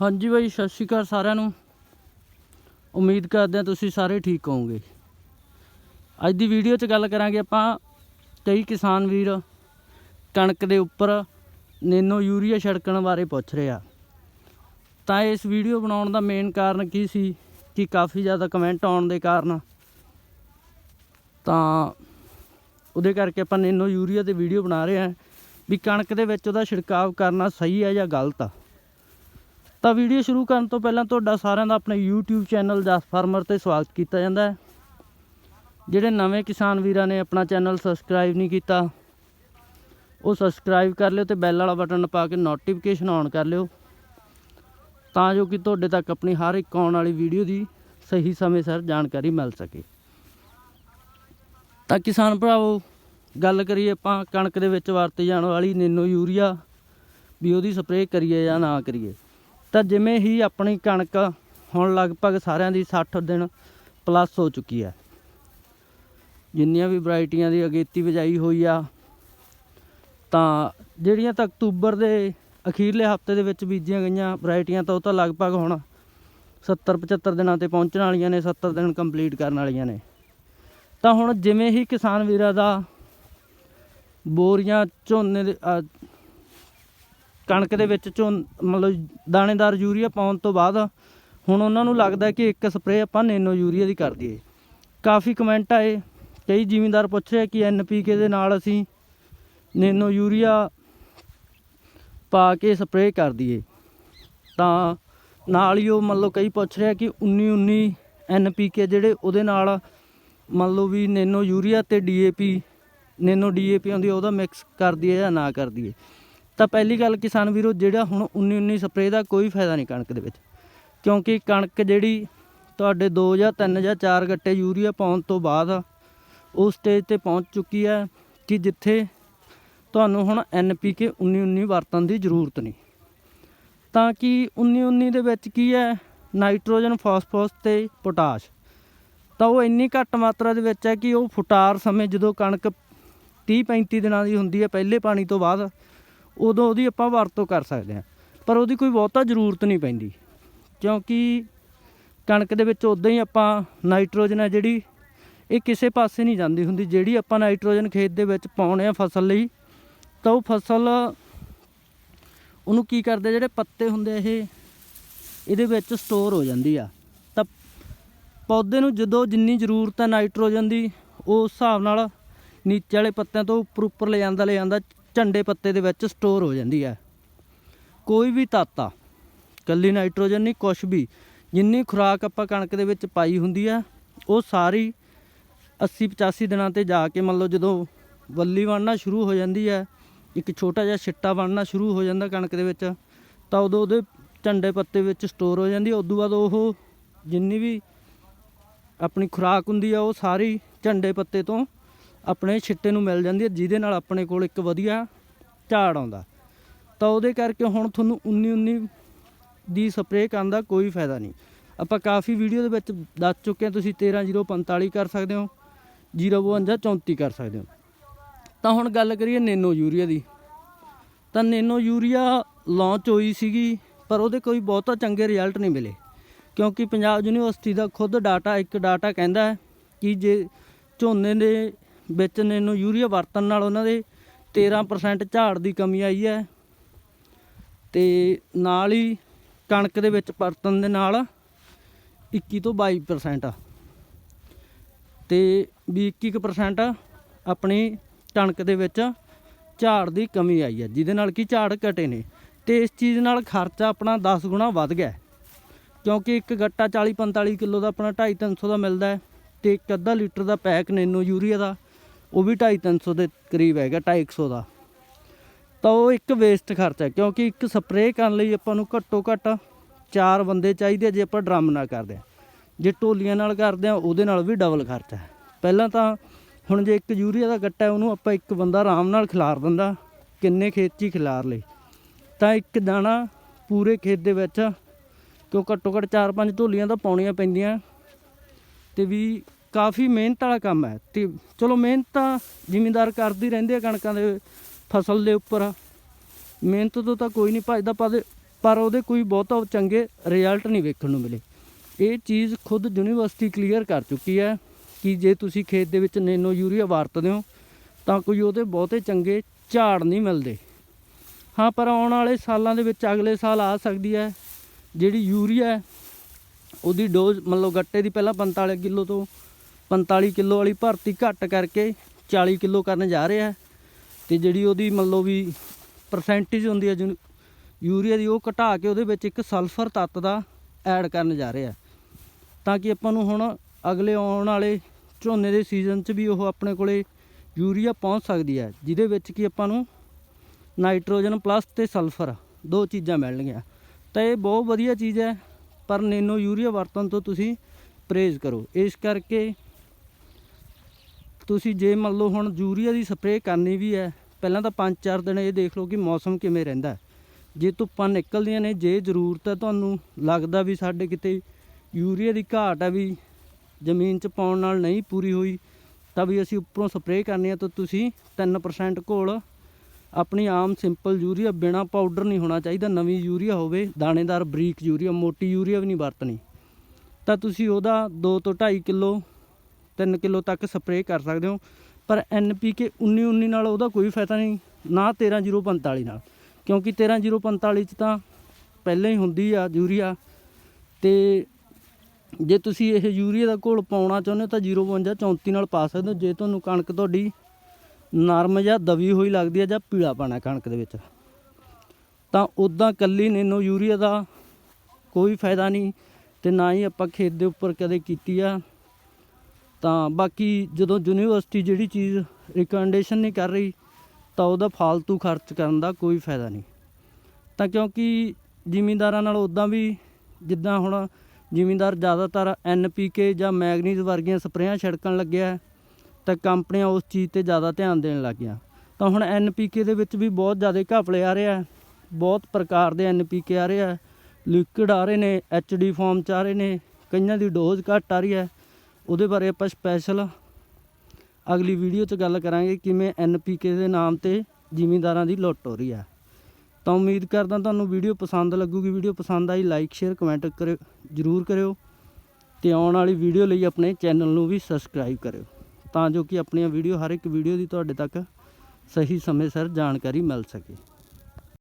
ਹਾਂਜੀ ਬਾਈ, ਸਤਿ ਸ਼੍ਰੀ ਅਕਾਲ ਸਾਰਿਆਂ ਨੂੰ। ਉਮੀਦ ਕਰਦੇ ਹਾਂ ਤੁਸੀਂ ਸਾਰੇ ਠੀਕ ਹੋਵੋਗੇ। ਅੱਜ ਦੀ ਵੀਡੀਓ 'ਚ ਗੱਲ ਕਰਾਂਗੇ ਆਪਾਂ ਕਈ ਕਿਸਾਨ ਵੀਰ ਕਣਕ ਦੇ ਉੱਪਰ ਨੈਨੋ ਯੂਰੀਆ ਛਿੜਕਣ ਬਾਰੇ ਪੁੱਛ ਰਹੇ ਆ। ਤਾਂ ਇਸ ਵੀਡੀਓ ਬਣਾਉਣ ਦਾ ਮੇਨ ਕਾਰਨ ਕੀ ਸੀ ਕਿ ਕਾਫੀ ਜ਼ਿਆਦਾ ਕਮੈਂਟ ਆਉਣ ਦੇ ਕਾਰਨ ਤਾਂ ਉਹਦੇ ਕਰਕੇ ਆਪਾਂ ਨੈਨੋ ਯੂਰੀਆ ਤੇ ਵੀਡੀਓ ਬਣਾ ਰਹੇ ਆ ਵੀ ਕਣਕ ਦੇ ਵਿੱਚ ਉਹਦਾ ਛਿੜਕਾਵ ਕਰਨਾ ਸਹੀ ਹੈ ਜਾਂ ਗਲਤ ਆ। ਤਾਂ ਵੀਡੀਓ ਸ਼ੁਰੂ ਕਰਨ ਤੋਂ ਪਹਿਲਾਂ ਤੁਹਾਡਾ ਸਾਰਿਆਂ ਦਾ ਆਪਣੇ YouTube ਚੈਨਲ ਜਸ ਫਾਰਮਰ ਤੇ ਸਵਾਗਤ ਕੀਤਾ ਜਾਂਦਾ ਹੈ। ਜਿਹੜੇ ਨਵੇਂ ਕਿਸਾਨ ਵੀਰਾਂ ਨੇ ਆਪਣਾ ਚੈਨਲ ਸਬਸਕ੍ਰਾਈਬ ਨਹੀਂ ਕੀਤਾ, ਉਹ ਸਬਸਕ੍ਰਾਈਬ ਕਰ ਲਿਓ ਤੇ ਬੈਲ ਵਾਲਾ ਬਟਨ ਪਾ ਕੇ ਨੋਟੀਫਿਕੇਸ਼ਨ ਔਨ ਕਰ ਲਿਓ। ਤਾਂ ਜੋ ਕਿ ਤੁਹਾਡੇ ਤੱਕ ਆਪਣੀ ਹਰ ਇੱਕ ਆਉਣ ਵਾਲੀ ਵੀਡੀਓ ਦੀ ਸਹੀ ਸਮੇਂ ਸਿਰ ਜਾਣਕਾਰੀ ਮਿਲ ਸਕੇ। ਤਾਂ ਕਿਸਾਨ ਭਰਾਵੋ, ਗੱਲ ਕਰੀਏ ਆਪਾਂ ਕਣਕ ਦੇ ਵਿੱਚ ਵਰਤੀ ਜਾਣ ਵਾਲੀ ਨੈਨੋ ਯੂਰੀਆ, ਵੀ ਉਹਦੀ ਸਪਰੇਅ ਕਰੀਏ ਜਾਂ ਨਾ ਕਰੀਏ। ਤਾਂ ਜਿਵੇਂ ਹੀ ਆਪਣੀ ਕਣਕ ਹੁਣ ਲਗਭਗ ਸਾਰਿਆਂ ਦੀ 60 ਦਿਨ ਪਲੱਸ ਹੋ ਚੁੱਕੀ ਹੈ। ਜਿੰਨੀਆਂ ਵੀ ਵੈਰਾਈਟੀਆਂ ਦੀ ਅਗੇਤੀ ਬਜਾਈ ਹੋਈ ਆ, ਤਾਂ ਜਿਹੜੀਆਂ ਤਾਂ ਅਕਤੂਬਰ ਦੇ ਅਖੀਰਲੇ ਹਫ਼ਤੇ ਦੇ ਵਿੱਚ ਬੀਜੀਆਂ ਗਈਆਂ ਵੈਰਾਈਟੀਆਂ ਤਾਂ ਉਹ ਤਾਂ ਲਗਭਗ ਹੁਣ 70 75 ਦਿਨਾਂ ਤੇ ਪਹੁੰਚਣ ਵਾਲੀਆਂ ਨੇ 70 ਦਿਨ ਕੰਪਲੀਟ ਕਰਨ ਵਾਲੀਆਂ ਨੇ। ਤਾਂ ਹੁਣ ਜਿਵੇਂ ਹੀ ਕਿਸਾਨ ਵੀਰਾਂ ਦਾ ਬੋਰੀਆਂ ਝੋਨੇ ਦੇ ਕਣਕ ਦੇ ਵਿੱਚ ਝੋਨ ਮਤਲਬ ਦਾਣੇਦਾਰ ਯੂਰੀਆ ਪਾਉਣ ਤੋਂ ਬਾਅਦ ਹੁਣ ਉਹਨਾਂ ਨੂੰ ਲੱਗਦਾ ਕਿ ਇੱਕ ਸਪਰੇਅ ਆਪਾਂ ਨੈਨੋ ਯੂਰੀਆ ਦੀ ਕਰ ਦਈਏ। ਕਾਫੀ ਕਮੈਂਟ ਆਏ ਕਈ ਜ਼ਿਮੀਂਦਾਰ ਪੁੱਛ ਰਹੇ ਕਿ ਐਨਪੀਕੇ ਦੇ ਨਾਲ ਅਸੀਂ ਨੈਨੋ ਯੂਰੀਆ ਪਾ ਕੇ ਸਪਰੇਅ ਕਰ ਦਈਏ। ਤਾਂ ਨਾਲ ਹੀ ਉਹ ਮੰਨ ਲਓ ਕਈ ਪੁੱਛ ਰਿਹਾ ਕਿ 19 19 ਐਨਪੀਕੇ ਜਿਹੜੇ ਉਹਦੇ ਨਾਲ ਮੰਨ ਲਓ ਵੀ ਨੈਨੋ ਯੂਰੀਆ ਤੇ ਡੀਏਪੀ ਨੈਨੋ ਡੀਏਪੀ ਆਉਂਦੀ ਆ, ਉਹਦਾ ਮਿਕਸ ਕਰ ਦਈਏ ਜਾਂ ਨਾ ਕਰ ਦਈਏ। ਤਾਂ ਪਹਿਲੀ ਗੱਲ ਕਿਸਾਨ ਵੀਰੋ, ਜਿਹੜਾ ਹੁਣ 19 19 ਸਪਰੇਅ ਦਾ ਕੋਈ ਫਾਇਦਾ ਨਹੀਂ ਕਣਕ ਦੇ ਵਿੱਚ। ਕਿਉਂਕਿ ਕਣਕ ਜਿਹੜੀ ਤੁਹਾਡੇ 2 ਜਾਂ 3 ਜਾਂ 4 ਗੱਟੇ ਯੂਰੀਆ ਪਾਉਣ ਤੋਂ ਬਾਅਦ ਉਸ ਸਟੇਜ ਤੇ ਪਹੁੰਚ ਚੁੱਕੀ ਹੈ ਕਿ ਜਿੱਥੇ ਤੁਹਾਨੂੰ ਹੁਣ ਐਨਪੀਕੇ 19 19 ਵਰਤਣ ਦੀ ਜ਼ਰੂਰਤ ਨਹੀਂ। ਤਾਂ ਕਿ 19 19 ਦੇ ਵਿੱਚ ਕੀ ਹੈ, ਨਾਈਟ੍ਰੋਜਨ, ਫਾਸਫੋਰਸ ਤੇ ਪੋਟਾਸ਼। ਤਾਂ ਉਹ ਇੰਨੀ ਘੱਟ ਮਾਤਰਾ ਦੇ ਵਿੱਚ ਹੈ ਕਿ ਉਹ ਫੁਟਾਰ ਸਮੇਂ ਜਦੋਂ ਕਣਕ 30 35 ਦਿਨਾਂ ਦੀ ਹੁੰਦੀ ਹੈ, ਪਹਿਲੇ ਪਾਣੀ ਤੋਂ ਬਾਅਦ ਉਦੋਂ ਉਹਦੀ ਆਪਾਂ ਵਰਤੋਂ ਕਰ ਸਕਦੇ ਹਾਂ। ਪਰ ਉਹਦੀ ਕੋਈ ਬਹੁਤਾ ਜ਼ਰੂਰਤ ਨਹੀਂ ਪੈਂਦੀ। ਕਿਉਂਕਿ ਕਣਕ ਦੇ ਵਿੱਚ ਉਦਾਂ ਹੀ ਆਪਾਂ ਨਾਈਟ੍ਰੋਜਨ ਹੈ ਜਿਹੜੀ, ਇਹ ਕਿਸੇ ਪਾਸੇ ਨਹੀਂ ਜਾਂਦੀ ਹੁੰਦੀ। ਜਿਹੜੀ ਆਪਾਂ ਨਾਈਟ੍ਰੋਜਨ ਖੇਤ ਦੇ ਵਿੱਚ ਪਾਉਣੇ ਆ ਫਸਲ ਲਈ, ਤਾਂ ਉਹ ਫਸਲ ਉਹਨੂੰ ਕੀ ਕਰਦੇ ਜਿਹੜੇ ਪੱਤੇ ਹੁੰਦੇ ਇਹ, ਇਹਦੇ ਵਿੱਚ ਸਟੋਰ ਹੋ ਜਾਂਦੀ ਆ। ਤਾਂ ਪੌਦੇ ਨੂੰ ਜਦੋਂ ਜਿੰਨੀ ਜ਼ਰੂਰਤ ਹੈ ਨਾਈਟ੍ਰੋਜਨ ਦੀ, ਉਸ ਹਿਸਾਬ ਨਾਲ ਨੀਚੇ ਵਾਲੇ ਪੱਤਿਆਂ ਤੋਂ ਉੱਪਰ ਉੱਪਰ ਲੈ ਜਾਂਦਾ ਲੈ ਜਾਂਦਾ ਝੰਡੇ ਪੱਤੇ ਦੇ ਵਿੱਚ ਸਟੋਰ ਹੋ ਜਾਂਦੀ ਹੈ। ਕੋਈ ਵੀ ਤੱਤ ਆ, ਕੱਲੀ ਨਾਈਟ੍ਰੋਜਨ ਨਹੀਂ, ਕੁਛ ਵੀ, ਜਿੰਨੀ ਖੁਰਾਕ ਆਪਾਂ ਕਣਕ ਦੇ ਵਿੱਚ ਪਾਈ ਹੁੰਦੀ ਆ ਉਹ ਸਾਰੀ 80 85 ਦਿਨਾਂ ਤੇ ਜਾ ਕੇ ਮੰਨ ਲਓ ਜਦੋਂ ਵੱਲੀ ਬਣਨਾ ਸ਼ੁਰੂ ਹੋ ਜਾਂਦੀ ਹੈ, ਇੱਕ ਛੋਟਾ ਜਿਹਾ ਛਿੱਟਾ ਬਣਨਾ ਸ਼ੁਰੂ ਹੋ ਜਾਂਦਾ ਕਣਕ ਦੇ ਵਿੱਚ, ਤਾਂ ਉਦੋਂ ਉਹਦੇ ਝੰਡੇ ਪੱਤੇ ਵਿੱਚ ਸਟੋਰ ਹੋ ਜਾਂਦੀ ਹੈ। ਉਦੋਂ ਬਾਅਦ ਉਹ ਜਿੰਨੀ ਵੀ ਆਪਣੀ ਖੁਰਾਕ ਹੁੰਦੀ ਆ ਉਹ ਸਾਰੀ ਝੰਡੇ ਪੱਤੇ ਤੋਂ ਆਪਣੇ ਛਿੱਟੇ ਨੂੰ ਮਿਲ ਜਾਂਦੀ ਹੈ, ਜਿਹਦੇ ਨਾਲ ਆਪਣੇ ਕੋਲ ਇੱਕ ਵਧੀਆ ਝਾੜ ਆਉਂਦਾ। ਤਾਂ ਉਹਦੇ ਕਰਕੇ ਹੁਣ ਤੁਹਾਨੂੰ 19 19 ਦੀ ਸਪਰੇਅ ਕਰਨ ਦਾ ਕੋਈ ਫਾਇਦਾ ਨਹੀਂ। ਆਪਾਂ ਕਾਫੀ ਵੀਡੀਓ ਦੇ ਵਿੱਚ ਦੱਸ ਚੁੱਕੇ ਹਾਂ, ਤੁਸੀਂ 13045 ਕਰ ਸਕਦੇ ਹੋ 052 34 ਕਰ ਸਕਦੇ ਹੋ। ਤਾਂ ਹੁਣ ਗੱਲ ਕਰੀਏ ਨੈਨੋ ਯੂਰੀਆ ਦੀ। ਤਾਂ ਨੈਨੋ ਯੂਰੀਆ ਲਾਂਚ ਹੋਈ ਸੀਗੀ, ਪਰ ਉਹਦੇ ਕੋਈ ਬਹੁਤਾ ਚੰਗੇ ਰਿਜ਼ਲਟ ਨਹੀਂ ਮਿਲੇ। ਕਿਉਂਕਿ ਪੰਜਾਬ ਯੂਨੀਵਰਸਿਟੀ ਦਾ ਖੁਦ ਡਾਟਾ ਇੱਕ ਡਾਟਾ ਕਹਿੰਦਾ ਹੈ ਕਿ ਜੇ ਝੋਨੇ ਦੇ ਵਿੱਚ ਨੈਨੋ ਯੂਰੀਆ ਵਰਤਣ ਨਾਲ ਉਹਨਾਂ ਦੇ 13% ਝਾੜ ਦੀ ਕਮੀ ਆਈ ਹੈ। ਤੇ ਨਾਲ ਹੀ ਕਣਕ ਦੇ ਵਿੱਚ ਵਰਤਣ ਦੇ ਨਾਲ 21 ਤੋਂ 22% ਆ। ਤੇ ਵੀ 21% ਆਪਣੀ ਕਣਕ ਦੇ ਵਿੱਚ ਝਾੜ ਦੀ ਕਮੀ ਆਈ ਹੈ। ਜਿਹਦੇ ਨਾਲ ਕਿ ਝਾੜ ਘਟੇ ਨੇ? ਤੇ ਇਸ ਚੀਜ਼ ਨਾਲ ਖਰਚਾ ਆਪਣਾ 10 ਗੁਣਾ ਵੱਧ ਗਿਆ ਕਿਉਂਕਿ ਇੱਕ ਗੱਟਾ 40 45 ਕਿਲੋ ਦਾ ਆਪਣਾ 2.5 300 ਦਾ ਮਿਲਦਾ ਹੈ ਤੇ ਇੱਕ ਅੱਧਾ ਲੀਟਰ ਦਾ ਪੈਕ ਨੈਨੋ ਯੂਰੀਆ ਦਾ। ਉਹ ਵੀ 2.5 300 ਦੇ ਕਰੀਬ ਹੈਗਾ 250 ਦਾ। ਤਾਂ ਉਹ ਇੱਕ ਵੇਸਟ ਖਰਚਾ ਹੈ, ਕਿਉਂਕਿ ਇੱਕ ਸਪਰੇਅ ਕਰਨ ਲਈ ਆਪਾਂ ਨੂੰ ਘੱਟੋ ਘੱਟ ਚਾਰ ਬੰਦੇ ਚਾਹੀਦੇ ਆ ਜੇ ਆਪਾਂ ਡਰਮ ਨਾਲ ਕਰਦੇ ਆ। ਜੇ ਟੋਲੀਆਂ ਨਾਲ ਕਰਦੇ ਆ, ਉਹਦੇ ਨਾਲ ਵੀ ਡਬਲ ਖਰਚਾ ਹੈ। ਪਹਿਲਾਂ ਤਾਂ ਹੁਣ ਜੇ ਇੱਕ ਯੂਰੀਆ ਦਾ ਗੱਟਾ ਹੈ, ਉਹਨੂੰ ਆਪਾਂ ਇੱਕ ਬੰਦਾ ਆਰਾਮ ਨਾਲ ਖਿਲਾਰ ਦਿੰਦਾ, ਕਿੰਨੇ ਖੇਤ 'ਚ ਹੀ ਖਿਲਾਰ ਲਈ ਤਾਂ ਇੱਕ ਦਾਣਾ ਪੂਰੇ ਖੇਤ ਦੇ ਵਿੱਚ, ਕਿਉਂ ਘੱਟੋ ਘੱਟ ਚਾਰ ਪੰਜ ਢੋਲੀਆਂ ਤਾਂ ਪਾਉਣੀਆਂ ਪੈਂਦੀਆਂ। ਤੇ ਵੀ ਕਾਫੀ ਮਿਹਨਤ ਵਾਲਾ ਕੰਮ ਹੈ। ਤੇ ਚਲੋ ਮਿਹਨਤ ਤਾਂ ਜ਼ਿਮੀਂਦਾਰ ਕਰਦੀ ਰਹਿੰਦੇ ਆ ਕਣਕਾਂ ਦੇ ਫਸਲ ਦੇ ਉੱਪਰ। ਮਿਹਨਤ ਤੋਂ ਤਾਂ ਕੋਈ ਨਹੀਂ ਭੱਜਦਾ, ਪਰ ਪਰ ਉਹਦੇ ਕੋਈ ਬਹੁਤਾ ਚੰਗੇ ਰਿਜ਼ਲਟ ਨਹੀਂ ਵੇਖਣ ਨੂੰ ਮਿਲੇ। ਇਹ ਚੀਜ਼ ਖੁਦ ਯੂਨੀਵਰਸਿਟੀ ਕਲੀਅਰ ਕਰ ਚੁੱਕੀ ਹੈ ਕਿ ਜੇ ਤੁਸੀਂ ਖੇਤ ਦੇ ਵਿੱਚ ਨੈਨੋ ਯੂਰੀਆ ਵਰਤਦੇ ਹੋ, ਤਾਂ ਕੋਈ ਉਹਦੇ ਬਹੁਤੇ ਚੰਗੇ ਝਾੜ ਨਹੀਂ ਮਿਲਦੇ। ਹਾਂ, ਪਰ ਆਉਣ ਵਾਲੇ ਸਾਲਾਂ ਦੇ ਵਿੱਚ ਅਗਲੇ ਸਾਲ ਆ ਸਕਦੀ ਹੈ। ਜਿਹੜੀ ਯੂਰੀਆ ਉਹਦੀ ਡੋਜ਼ ਮੰਨ ਲਓ ਗੱਟੇ ਦੀ ਪਹਿਲਾਂ 45 ਕਿਲੋ ਤੋਂ 45 ਕਿਲੋ ਵਾਲੀ ਭਰਤੀ ਘੱਟ ਕਰਕੇ 40 ਕਿਲੋ ਕਰਨ ਜਾ ਰਿਹਾ ਹੈ। ਤੇ ਜਿਹੜੀ ਉਹਦੀ ਮੰਨ ਲਓ ਵੀ ਪਰਸੈਂਟੇਜ ਹੁੰਦੀ ਹੈ ਜਿਹਨੂੰ ਯੂਰੀਆ ਦੀ, ਉਹ ਘਟਾ ਕੇ ਉਹਦੇ ਵਿੱਚ ਇੱਕ ਸਲਫਰ ਤੱਤ ਦਾ ਐਡ ਕਰਨ ਜਾ ਰਿਹਾ ਤਾਂ ਕਿ ਆਪਾਂ ਨੂੰ ਹੁਣ ਅਗਲੇ ਆਉਣ ਵਾਲੇ ਝੋਨੇ ਦੇ ਸੀਜ਼ਨ 'ਚ ਵੀ ਉਹ ਆਪਣੇ ਕੋਲੇ ਯੂਰੀਆ ਪਹੁੰਚ ਸਕਦੀ ਹੈ, ਜਿਹਦੇ ਵਿੱਚ ਕਿ ਆਪਾਂ ਨੂੰ ਨਾਈਟ੍ਰੋਜਨ ਪਲੱਸ ਤੇ ਸਲਫਰ ਦੋ ਚੀਜ਼ਾਂ ਮਿਲਣਗੀਆਂ। ਤਾਂ ਇਹ ਬਹੁਤ ਵਧੀਆ ਚੀਜ਼ ਹੈ, ਪਰ ਨੈਨੋ ਯੂਰੀਆ ਵਰਤਣ ਤੋਂ ਤੁਸੀਂ ਪਰਹੇਜ਼ ਕਰੋ। ਇਸ ਕਰਕੇ ਤੁਸੀਂ ਜੇ ਮੰਨ ਲਓ ਹੁਣ ਯੂਰੀਆ ਦੀ ਸਪਰੇਅ ਕਰਨੀ ਵੀ ਹੈ, ਪਹਿਲਾਂ ਤਾਂ 5-4 ਦਿਨ ਇਹ ਦੇਖ ਲਓ ਕਿ ਮੌਸਮ ਕਿਵੇਂ ਰਹਿੰਦਾ ਜੇ ਧੁੱਪਾਂ ਨਿਕਲਦੀਆਂ ਨੇ, ਜੇ ਜ਼ਰੂਰਤ ਹੈ ਤੁਹਾਨੂੰ, ਲੱਗਦਾ ਵੀ ਸਾਡੇ ਕਿਤੇ ਯੂਰੀਆ ਦੀ ਘਾਟ ਹੈ ਵੀ ਜ਼ਮੀਨ 'ਚ ਪਾਉਣ ਨਾਲ ਨਹੀਂ ਪੂਰੀ ਹੋਈ, ਤਾਂ ਵੀ ਅਸੀਂ ਉੱਪਰੋਂ ਸਪਰੇਅ ਕਰਨੀ ਹੈ ਤਾਂ ਤੁਸੀਂ 3% ਘੋਲ, ਆਪਣੀ ਆਮ ਸਿੰਪਲ ਯੂਰੀਆ ਬਿਨਾ ਪਾਊਡਰ ਨਹੀਂ ਹੋਣਾ ਚਾਹੀਦਾ, ਨਵੀਂ ਯੂਰੀਆ ਹੋਵੇ, ਦਾਣੇਦਾਰ ਬਰੀਕ ਯੂਰੀਆ, ਮੋਟੀ ਯੂਰੀਆ ਵੀ ਨਹੀਂ ਵਰਤਣੀ। ਤਾਂ ਤੁਸੀਂ ਉਹਦਾ 2 ਤੋਂ 2.5 ਕਿਲੋ 3 ਕਿਲੋ ਤੱਕ ਸਪਰੇਅ ਕਰ ਸਕਦੇ ਹੋ। ਪਰ ਐਨਪੀਕੇ 19 19 ਨਾਲ ਉਹਦਾ ਕੋਈ ਫਾਇਦਾ ਨਹੀਂ, ਨਾ 13045 ਨਾਲ। ਕਿਉਂਕਿ 13045 ਚ ਤਾਂ ਪਹਿਲਾਂ ਹੀ ਹੁੰਦੀ ਆ ਯੂਰੀਆ। ਤੇ ਜੇ ਤੁਸੀਂ ਇਹ ਯੂਰੀਆ ਦਾ ਘੋਲ ਪਾਉਣਾ ਚਾਹੁੰਦੇ ਹੋ ਤਾਂ 052 34 ਨਾਲ ਪਾ ਸਕਦੇ ਹੋ। ਜੇ ਤੁਹਾਨੂੰ ਕਣਕ ਤੁਹਾਡੀ ਨਰਮ ਜਾਂ ਦਵੀ ਹੋਈ ਲੱਗਦੀ ਹੈ ਜਾਂ ਪੀਲਾ ਪਾਣਾ ਕਣਕ ਦੇ ਵਿੱਚ, ਤਾਂ ਉਦਾਂ ਕੱਲੀ ਨੈਨੋ ਯੂਰੀਆ ਦਾ ਕੋਈ ਫਾਇਦਾ ਨਹੀਂ। ਤੇ ਨਾ ਹੀ ਆਪਾਂ ਖੇਤ ਦੇ ਉੱਪਰ ਕਦੇ ਕੀਤੀ ਆ ਤਾਂ ਬਾਕੀ ਜਦੋਂ ਯੂਨੀਵਰਸਿਟੀ ਜਿਹੜੀ ਚੀਜ਼ ਰਿਕਮੈਂਡੇਸ਼ਨ ਨਹੀਂ ਕਰ ਰਹੀ, ਤਾਂ ਉਹਦਾ ਫालतू ਖਰਚ ਕਰਨ ਦਾ ਕੋਈ ਫਾਇਦਾ ਨਹੀਂ। ਤਾਂ ਕਿਉਂਕਿ ਜ਼ਿਮੀਂਦਾਰਾਂ ਨਾਲ ਉਦਾਂ ਵੀ ਜਿੱਦਾਂ ਹੁਣ ਜ਼ਿਮੀਂਦਾਰ ਜ਼ਿਆਦਾਤਰ ਐਨਪੀਕੇ ਜਾਂ ਮੈਗਨੀਜ਼ ਵਰਗੀਆਂ ਸਪਰੇਆਂ ਛਿੜਕਣ ਲੱਗਿਆ ਤਾਂ ਕੰਪਨੀਆਂ ਉਸ ਚੀਜ਼ ਤੇ ਜ਼ਿਆਦਾ ਧਿਆਨ ਦੇਣ ਲੱਗੀਆਂ। ਤਾਂ ਹੁਣ ਐਨਪੀਕੇ ਦੇ ਵਿੱਚ ਵੀ ਬਹੁਤ ਜ਼ਿਆਦਾ ਘਪਲੇ ਆ ਰਿਹਾ ਬਹੁਤ ਪ੍ਰਕਾਰ ਦੇ ਐਨਪੀਕੇ ਆ ਰਹੇ ਆ ਲਿਕਵਿਡ ਆ ਰਹੇ ਨੇ ਐਚਡੀ ਫਾਰਮ ਚ ਆ ਰਹੇ ਨੇ, ਕਈਆਂ ਦੀ ਡੋਜ਼ ਘੱਟ ਆ ਰਹੀ ਹੈ। ਉਹਦੇ ਬਾਰੇ ਆਪਾਂ ਸਪੈਸ਼ਲ ਅਗਲੀ ਵੀਡੀਓ 'ਚ ਗੱਲ ਕਰਾਂਗੇ ਕਿਵੇਂ ਐਨਪੀਕੇ ਦੇ ਨਾਮ ਤੇ ਜ਼ਿਮੀਂਦਾਰਾਂ ਦੀ ਲੁੱਟ ਹੋ ਰਹੀ ਹੈ। ਤਾਂ ਉਮੀਦ ਕਰਦਾ ਤੁਹਾਨੂੰ ਵੀਡੀਓ ਪਸੰਦ ਲੱਗੂਗੀ। ਵੀਡੀਓ ਪਸੰਦ ਆਈ ਲਾਈਕ ਸ਼ੇਅਰ ਕਮੈਂਟ ਕਰਿਓ, ਜਰੂਰ ਕਰਿਓ ਤੇ ਆਉਣ ਵਾਲੀ ਵੀਡੀਓ ਲਈ ਆਪਣੇ ਚੈਨਲ ਨੂੰ ਵੀ ਸਬਸਕ੍ਰਾਈਬ ਕਰਿਓ ਤਾਂ ਜੋ ਕਿ ਆਪਣੀਆਂ ਵੀਡੀਓ ਹਰ ਇੱਕ ਵੀਡੀਓ ਦੀ ਤੁਹਾਡੇ ਤੱਕ ਸਹੀ ਸਮੇਂ ਸਿਰ ਜਾਣਕਾਰੀ ਮਿਲ ਸਕੇ।